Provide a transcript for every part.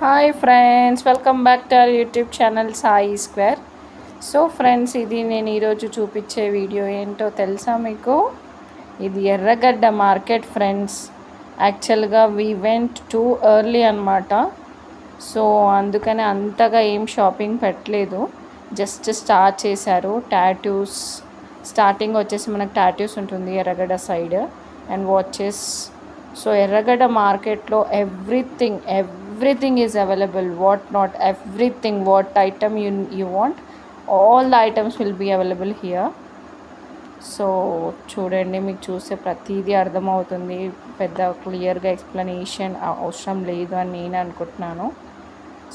Hi friends welcome back to our YouTube channel Sai square so friends ఇది నేను ఈరోజు చూపించే వీడియో ఏంటో తెలుసా మీకు? ఇది ఎర్రగడ్డ మార్కెట్ ఫ్రెండ్స్ యాక్చువల్గా వీ వెంట్ టూ ఎర్లీ అనమాట సో అందుకని అంతగా ఏం షాపింగ్ పెట్టలేదు. జస్ట్ స్టార్ట్ చేశారు. టాటూస్ స్టార్టింగ్ వచ్చేసి మనకు టాటూస్ ఉంటుంది Erragadda side and watches so Erragadda మార్కెట్లో everything everything is available what not everything what item you you want all the items will be available here so చూడండి మీకు చూస్తే ప్రతిదీ అర్థమవుతుంది. పెద్ద క్లియర్గా ఎక్స్ప్లెనేషన్ అవసరం లేదు అని నేను అనుకుంటున్నాను.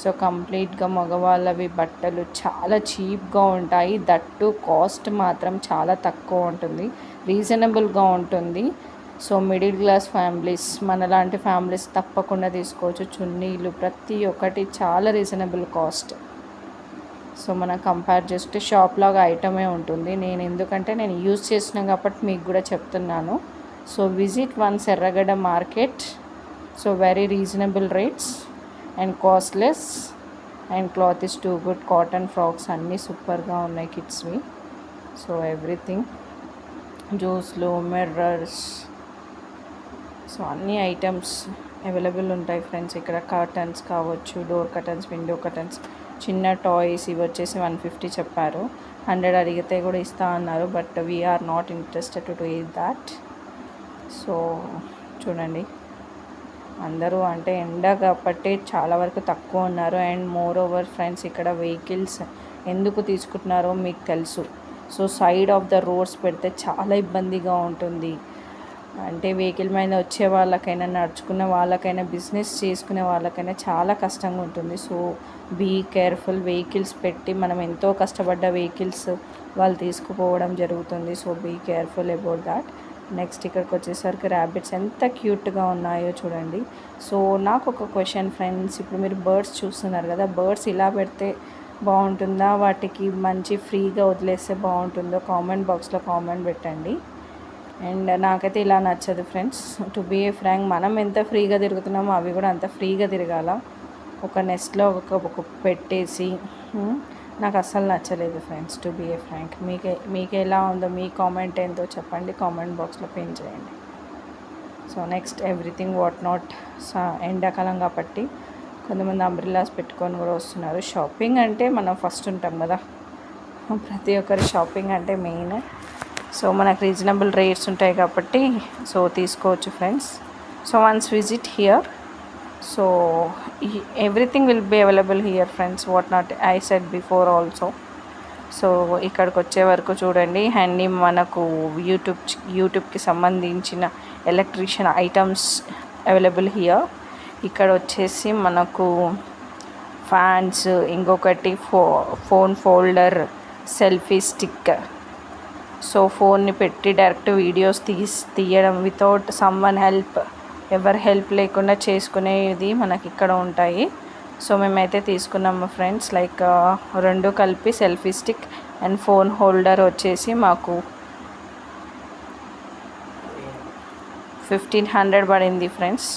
సో కంప్లీట్గా మగవాళ్ళవి బట్టలు చాలా చీప్గా ఉంటాయి. దట్టు కాస్ట్ మాత్రం చాలా తక్కువ ఉంటుంది. రీజనబుల్గా ఉంటుంది. సో మిడిల్ క్లాస్ ఫ్యామిలీస్ మనలాంటి ఫ్యామిలీస్ తప్పకుండా తీసుకోవచ్చు. చున్నీలు ప్రతి ఒక్కటి చాలా రీజనబుల్ కాస్ట్. సో మనం కంపేర్ చేస్తే షాప్ లాగా ఐటమే ఉంటుంది. నేను ఎందుకంటే నేను యూజ్ చేసిన కాబట్టి మీకు కూడా చెప్తున్నాను. So visit once Erragadda market. So very reasonable rates. And costless. And cloth is too good. Cotton frocks అన్నీ సూపర్గా ఉన్నాయి కిడ్స్వి. So everything. జ్యూస్లు మిర్రర్స్. సో అన్ని ఐటమ్స్ అవైలబుల్ ఉంటాయి ఫ్రెండ్స్. ఇక్కడ కర్టన్స్ కావచ్చు డోర్ కర్టన్స్ విండో కర్టన్స్. చిన్న టాయ్స్ ఇవి వచ్చేసి వన్ ఫిఫ్టీ చెప్పారు. హండ్రెడ్ అడిగితే కూడా ఇస్తా అన్నారు but we're not interested to ఈ దాట్ సో చూడండి. అందరూ అంటే ఎండ కాబట్టి చాలా వరకు తక్కువ ఉన్నారు. అండ్ మోర్ ఓవర్ ఫ్రెండ్స్ ఇక్కడ వెహికల్స్ ఎందుకు తీసుకుంటున్నారో మీకు తెలుసు. So side of the roads పెడితే చాలా ఇబ్బందిగా ఉంటుంది. అంటే వెహికల్ మీద వచ్చే వాళ్ళకైనా నడుచుకునే వాళ్ళకైనా బిజినెస్ చేసుకునే వాళ్ళకైనా చాలా కష్టంగా ఉంటుంది. సో బీ కేర్ఫుల్ వెహికల్స్ పెట్టి మనం ఎంతో కష్టపడ్డ వెహికల్స్ వాళ్ళు తీసుకుపోవడం జరుగుతుంది. So be careful about that. Next ఇక్కడికి వచ్చేసరికి ర్యాబిట్స్ ఎంత క్యూట్గా ఉన్నాయో చూడండి. సో నాకు ఒక క్వశ్చన్ ఫ్రెండ్స్ ఇప్పుడు మీరు బర్డ్స్ చూస్తున్నారు కదా బర్డ్స్ ఇలా పెడితే బాగుంటుందా? వాటికి మంచి ఫ్రీగా వదిలేస్తే బాగుంటుందో కామెంట్ బాక్స్లో కామెంట్ పెట్టండి. అండ్ నాకైతే ఇలా నచ్చదు friends. To be a frank మనం ఎంత ఫ్రీగా తిరుగుతున్నామో అవి కూడా అంత ఫ్రీగా తిరగాల. ఒక నెస్ట్లో ఒక ఒక పెట్టేసి నాకు అస్సలు నచ్చలేదు friends to be a frank. మీకే మీకు ఎలా ఉందో మీ కామెంట్ ఏంటో చెప్పండి కామెంట్ బాక్స్లో పిన్ చేయండి. So next everything what not ఎండాకాలం కాబట్టి కొంతమంది అంబ్రిల్లాస్ పెట్టుకొని కూడా వస్తున్నారు. షాపింగ్ అంటే మనం ఫస్ట్ ఉంటాం కదా. ప్రతి ఒక్కరి షాపింగ్ అంటే మెయిన్. సో మనకు రీజనబుల్ రేట్స్ ఉంటాయి కాబట్టి సో తీసుకోవచ్చు friends so once visit here so everything will be available here friends what not I said before also so ఇక్కడికి వచ్చే వరకు చూడండి అన్నీ మనకు యూట్యూబ్ యూట్యూబ్కి సంబంధించిన ఎలక్ట్రీషియన్ ఐటమ్స్ అవైలబుల్ హియర్ ఇక్కడ వచ్చేసి మనకు ఫ్యాన్స్ ఇంకొకటి ఫో phone folder selfie stick so ఫోన్ని పెట్టి డైరెక్ట్ వీడియోస్ తీసి తీయడం వితౌట్ సమ్ వన్ హెల్ప్ ఎవరి హెల్ప్ లేకుండా చేసుకునేది మనకి ఇక్కడ ఉంటాయి. సో మేమైతే తీసుకున్నాము ఫ్రెండ్స్. లైక్ రెండు కలిపి selfie stick and phone holder వచ్చేసి మాకు ఫిఫ్టీన్ హండ్రెడ్ పడింది ఫ్రెండ్స్.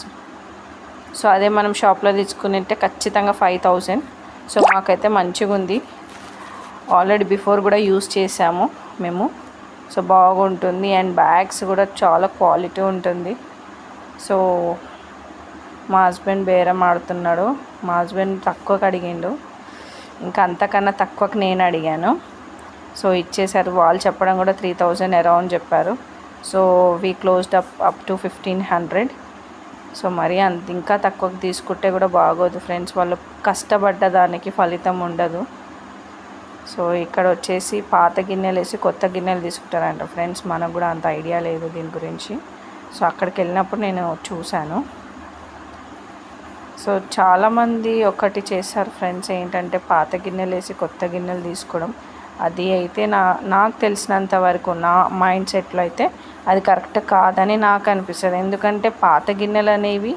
సో అదే మనం షాప్లో తెచ్చుకునింటే ఖచ్చితంగా ఫైవ్ థౌజండ్. సో మాకైతే మంచిగా ఉంది ఆల్రెడీ బిఫోర్ కూడా యూస్ చేసాము మేము. సో బాగుంటుంది అండ్ బ్యాగ్స్ కూడా చాలా క్వాలిటీ ఉంటుంది. సో మా హస్బెండ్ బేరం ఆడుతున్నాడు. మా హస్బెండ్ తక్కువకి అడిగిండు. ఇంకా అంతకన్నా తక్కువకి నేను అడిగాను. సో ఇచ్చేసారు. వాళ్ళు చెప్పడం కూడా త్రీ థౌజండ్ అరౌండ్ చెప్పారు. So we closed up up to fifteen hundred so మరి అంత ఇంకా తక్కువకి తీసుకుంటే కూడా బాగోదు ఫ్రెండ్స్ వాళ్ళు కష్టపడ్డ దానికి ఫలితం ఉండదు. సో ఇక్కడ వచ్చేసి పాత గిన్నెలు వేసి కొత్త గిన్నెలు తీసుకుంటారంట. ఫ్రెండ్స్ మనకు కూడా అంత ఐడియా లేదు దీని గురించి. సో అక్కడికి వెళ్ళినప్పుడు నేను చూశాను. సో చాలామంది ఒకటి చేశారు ఫ్రెండ్స్ ఏంటంటే పాత గిన్నెలు వేసి కొత్త గిన్నెలు తీసుకోవడం. అది అయితే నా నాకు తెలిసినంత వరకు నా మైండ్ సెట్లో అయితే అది కరెక్ట్ కాదని నాకు అనిపిస్తుంది. ఎందుకంటే పాత గిన్నెలు అనేవి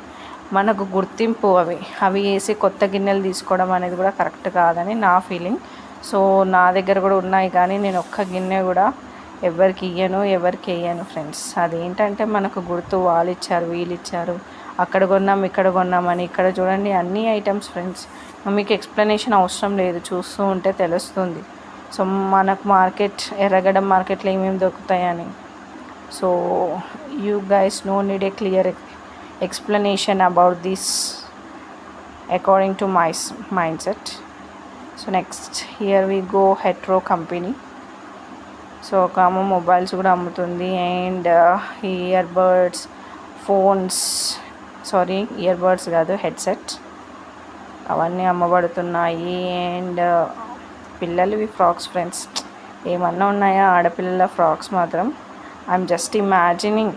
మనకు గుర్తింపు అవి. అవి వేసి కొత్త గిన్నెలు తీసుకోవడం అనేది కూడా కరెక్ట్ కాదని నా ఫీలింగ్. సో నా దగ్గర కూడా ఉన్నాయి కానీ నేను ఒక్క గిన్నె కూడా ఎవరికి ఇయ్యను ఎవరికి వేయను ఫ్రెండ్స్. అదేంటంటే మనకు గుర్తు వాళ్ళు ఇచ్చారు వీళ్ళు ఇచ్చారు అక్కడ కొన్నాం ఇక్కడ కొన్నామని ఇక్కడ చూడండి అన్ని ఐటమ్స్ ఫ్రెండ్స్ మీకు ఎక్స్ప్లెనేషన్ అవసరం లేదు చూస్తూ ఉంటే తెలుస్తుంది. సో మనకు మార్కెట్ ఎర్రగడ్డ మార్కెట్లో ఏమేమి దొరుకుతాయని. So you guys no need a clear explanation about this according to my mind set so next here we go hetero company so ఒక ఆమె మొబైల్స్ కూడా అమ్ముతుంది. And ear buds phones sorry ear birds కాదు headset అవన్నీ అమ్మబడుతున్నాయి. And uh, పిల్లలవి frocks friends. ఏమన్నా ఉన్నాయా? ఆడపిల్లల ఫ్రాక్స్ మాత్రం. ఐఎమ్ జస్ట్ ఇమాజినింగ్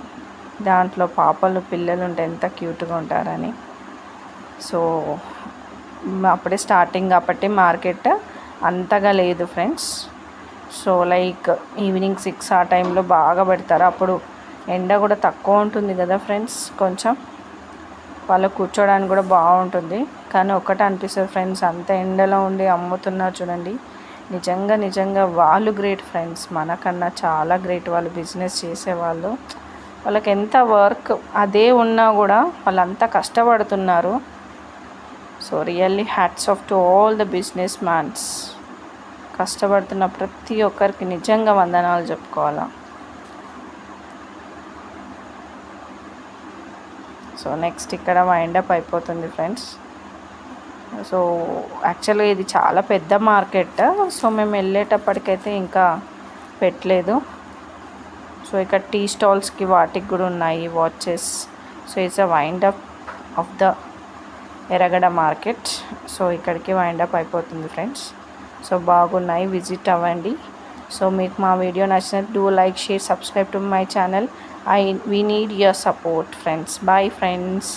దాంట్లో పాపలు పిల్లలు ఉంటే ఎంత క్యూట్గా ఉంటారని. సో అప్పుడే స్టార్టింగ్ కాబట్టి మార్కెట్ అంతగా లేదు friends so like evening six ఆ టైంలో బాగా పెడతారు. అప్పుడు ఎండ కూడా తక్కువ ఉంటుంది కదా ఫ్రెండ్స్ కొంచెం వాళ్ళు కూర్చోడానికి కూడా బాగుంటుంది. కానీ ఒకటి అనిపిస్తుంది ఫ్రెండ్స్ అంత ఎండలో ఉండి అమ్ముతున్నారు చూడండి. నిజంగా నిజంగా వాళ్ళు గ్రేట్ ఫ్రెండ్స్ మనకన్నా చాలా గ్రేట్ వాళ్ళు బిజినెస్ చేసేవాళ్ళు. వాళ్ళకి ఎంత వర్క్ అదే ఉన్నా కూడా వాళ్ళంతా కష్టపడుతున్నారు. So really hats off to all the business mans కష్టపడుతున్న ప్రతి ఒక్కరికి నిజంగా వందనాలు చెప్పుకోవాలా. సో నెక్స్ట్ ఇక్కడ వైండప్ అయిపోతుంది ఫ్రెండ్స్ సో యాక్చువల్గా ఇది చాలా పెద్ద మార్కెట్. సో మేము వెళ్ళేటప్పటికైతే ఇంకా పెట్టలేదు. సో ఇక్కడ టీ స్టాల్స్కి వాటికి కూడా ఉన్నాయి watches so it's a wind up of the Erragadda market. So ఇక్కడికి వైండ్ అప్ అయిపోతుంది ఫ్రెండ్స్ సో బాగున్నాయి విజిట్ అవ్వండి. సో మీకు మా వీడియో నచ్చినట్టు do like share subscribe to my channel I we need your support friends bye friends